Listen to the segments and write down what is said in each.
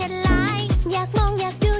จะลาย อยากมองอยากดู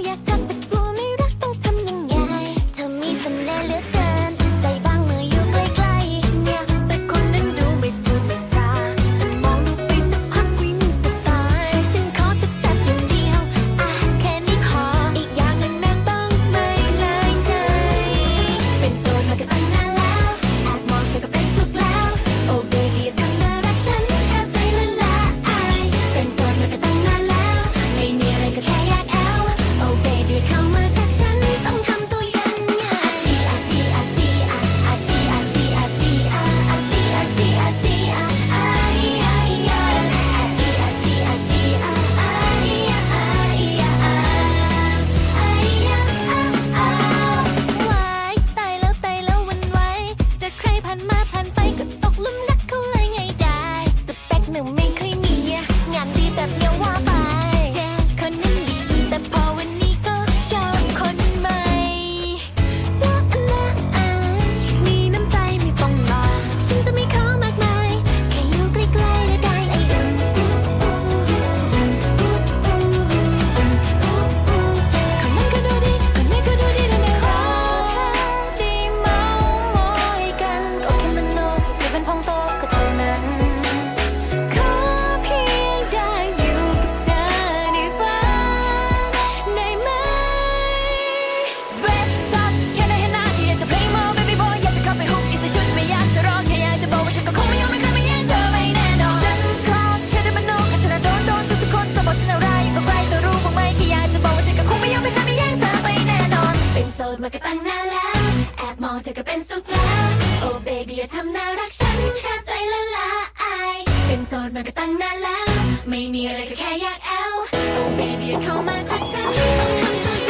มาก็ตั้งนานแล้ว แอบมองเธอก็เป็นสุขแล้ว โอ้เบบี้อย่าทำน่ารักฉันแค่ใจละลายเป็นโสดมาก็ตั้งนานแล้ว ไม่มีอะไรก็แค่อยากแอลโอ้เบบี้อย่าเข้ามาทักฉันต้องทำตัว